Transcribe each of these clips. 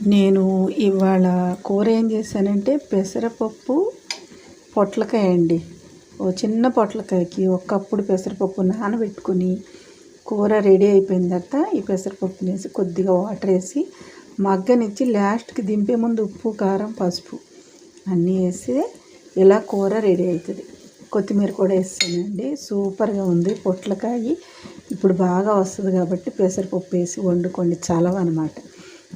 నేను ఇవాళ కూర ఏం చేశానంటే పెసరపప్పు పొట్లకాయ అండి. ఓ చిన్న పొట్లకాయకి ఒకప్పుడు పెసరపప్పు నానబెట్టుకుని కూర రెడీ అయిపోయిన తర్వాత ఈ పెసరపప్పు వేసి కొద్దిగా వాటర్ వేసి మగ్గనిచ్చి లాస్ట్కి దింపే ముందు ఉప్పు కారం పసుపు అన్నీ వేసి ఇలా కూర రెడీ అవుతుంది. కొత్తిమీర కూడా వేస్తానండి. సూపర్గా ఉంది పొట్లకాయ. ఇప్పుడు బాగా వస్తుంది కాబట్టి పెసరపప్పు వేసి వండుకోండి. చలవ అనమాట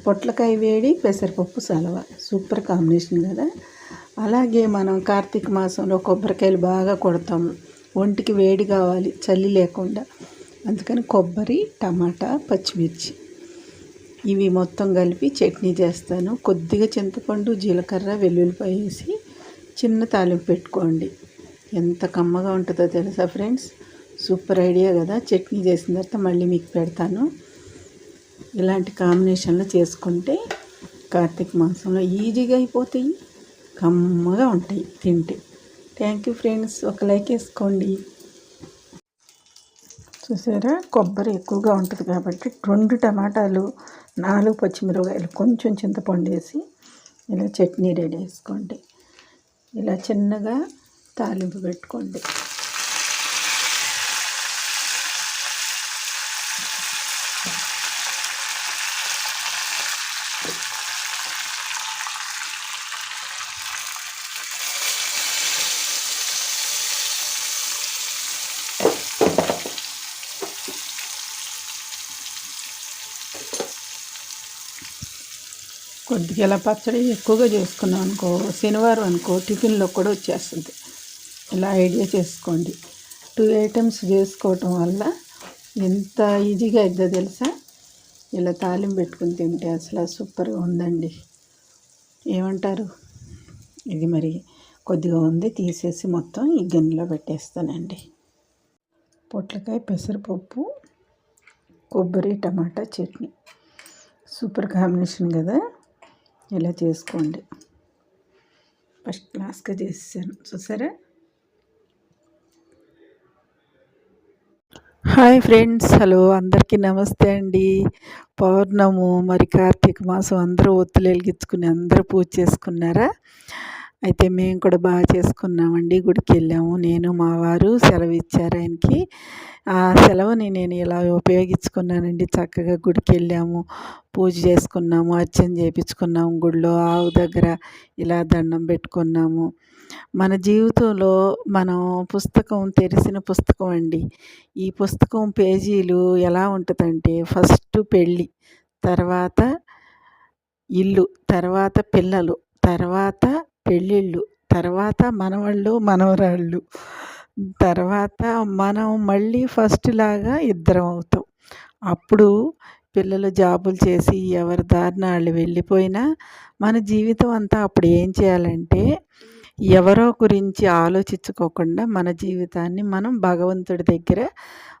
పొట్లకాయ వేడి పెసరపప్పు సలవ. సూపర్ కాంబినేషన్ కదా. అలాగే మనం కార్తీక మాసంలో కొబ్బరికాయలు బాగా కొడతాం. ఒంటికి వేడి కావాలి చలి లేకుండా. అందుకని కొబ్బరి టమాటా పచ్చిమిర్చి. ఇవి మొత్తం కలిపి చట్నీ చేస్తాను. కొద్దిగా చింతపండు జీలకర్ర వెల్లుల్లిపాయ వేసి చిన్న తాలింపు పెట్టుకోండి. ఎంత కమ్మగా ఉంటుందో తెలుసా ఫ్రెండ్స్? సూపర్ ఐడియా కదా. చట్నీ చేసిన తర్వాత మళ్ళీ మీకు పెడతాను. ఇలాంటి కాంబినేషన్లో చేసుకుంటే కార్తీక మాసంలో ఈజీగా అయిపోతాయి కమ్మగా ఉంటాయి తింటే. థ్యాంక్ యూ ఫ్రెండ్స్ ఒక లైక్ వేసుకోండి. చూసారా? కొబ్బరి ఎక్కువగా ఉంటుంది కాబట్టి రెండు టమాటాలు నాలుగు పచ్చిమిరపకాయలు కొంచెం చింతపండు వేసి ఇలా చట్నీ రెడీ చేసుకోండి ఇలా చిన్నగా తాలింపు పెట్టుకోండి. కొద్దిగా ఇలా పచ్చడి ఎక్కువగా చేసుకున్నాం అనుకో శనివారం అనుకో టిఫిన్లో కూడా వచ్చేస్తుంది. ఇలా ఐడియా చేసుకోండి. టూ ఐటమ్స్ చేసుకోవటం వల్ల ఎంత ఈజీగా అయిద్దో తెలుసా? ఇలా తాలిం పెట్టుకుని తింటే అసలు సూపర్గా ఉందండి. ఏమంటారు? ఇది మరి కొద్దిగా ఉంది తీసేసి మొత్తం ఈ గిన్నెలో పెట్టేస్తానండి. పొట్లకాయ పెసరపప్పు కొబ్బరి టమాటా చట్నీ. సూపర్ కాంబినేషన్ కదా? ఇలా చేసుకోండి. ఫస్ట్ క్లాస్గా చేసాను చూసారా? Hi friends. హలో. అందరికీ నమస్తే అండి. పౌర్ణము మరి కార్తీక మాసం అందరూ ఒత్తులు వెలిగించుకుని అందరూ పూజ చేసుకున్నారా? అయితే మేము కూడా బాగా చేసుకున్నామండి గుడికి వెళ్ళాము నేను మా వారు సెలవు ఇచ్చారు ఆయనకి. ఆ సెలవుని నేను ఇలా ఉపయోగించుకున్నానండి. చక్కగా గుడికి వెళ్ళాము పూజ చేసుకున్నాము అర్చన చేయించుకున్నాము గుడిలో ఆవు దగ్గర ఇలా దండం పెట్టుకున్నాము. మన జీవితంలో మనం పుస్తకం తెరిసిన పుస్తకం అండి. ఈ పుస్తకం పేజీలు ఎలా ఉంటుందంటే ఫస్ట్ పెళ్ళి తర్వాత ఇల్లు తర్వాత పిల్లలు తర్వాత పెళ్ళిళ్ళు. తర్వాత మనవాళ్ళు మనవరాళ్ళు. తర్వాత మనం మళ్ళీ ఫస్ట్ లాగా ఇద్దరం అవుతాం. అప్పుడు పిల్లలు జాబులు చేసి ఎవరి దారిన వాళ్ళు వెళ్ళిపోయినా మన జీవితం అంతా అప్పుడు ఏం చేయాలంటే ఎవరో గురించి ఆలోచించుకోకుండా మన జీవితాన్ని మనం భగవంతుడి దగ్గర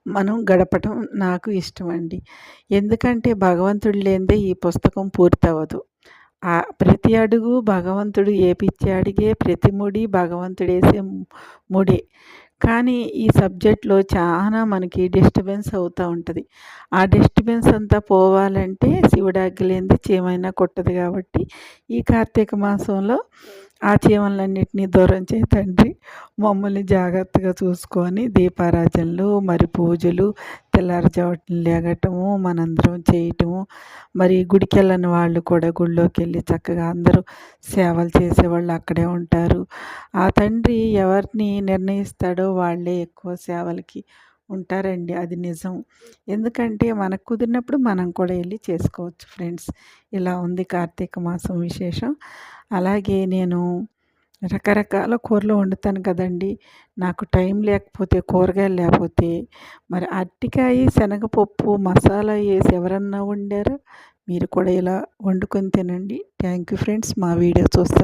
మనం గడపటం నాకు ఇష్టం అండి. ఎందుకంటే భగవంతుడు లేనిదే ఈ పుస్తకం పూర్తవదు ప్రతి అడుగు భగవంతుడు ఏపిచ్చే అడిగే ప్రతి ముడి భగవంతుడు వేసే ముడే. కానీ ఈ సబ్జెక్ట్లో చాలా మనకి డిస్టర్బెన్స్ అవుతూ ఉంటుంది. ఆ డిస్టర్బెన్స్ అంతా పోవాలంటే శివుడాగ్గి లేనిది కొట్టదు కాబట్టి ఈ కార్తీక మాసంలో ఆ చీమలన్నింటినీ దూరం చేయి తండ్రి. మమ్మల్ని జాగ్రత్తగా చూసుకొని దీపారాజనలు మరి పూజలు తెల్లారుజావటం లేగటము మనందరం చేయటము. మరి గుడికి వెళ్ళని వాళ్ళు కూడా గుళ్ళోకి వెళ్ళి చక్కగా అందరూ సేవలు చేసేవాళ్ళు అక్కడే ఉంటారు. ఆ తండ్రి ఎవరిని నిర్ణయిస్తాడో వాళ్ళే ఎక్కువ సేవలకి ఉంటారండి. అది నిజం. ఎందుకంటే మనకు కుదిరినప్పుడు మనం కూడా వెళ్ళి చేసుకోవచ్చు ఫ్రెండ్స్. ఇలా ఉంది కార్తీక మాసం విశేషం. అలాగే నేను రకరకాల కూరలు వండుతాను కదండి. నాకు టైం లేకపోతే కూరగాయలు లేకపోతే మరి అరటికాయ శనగపప్పు మసాలా వేసి ఎవరన్నా వండారు? మీరు కూడా ఇలా వండుకొని తినండి. Thank you friends. మా వీడియో చూస్తున్నారు